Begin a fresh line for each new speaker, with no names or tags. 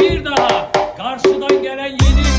bir daha karşıdan gelen yeni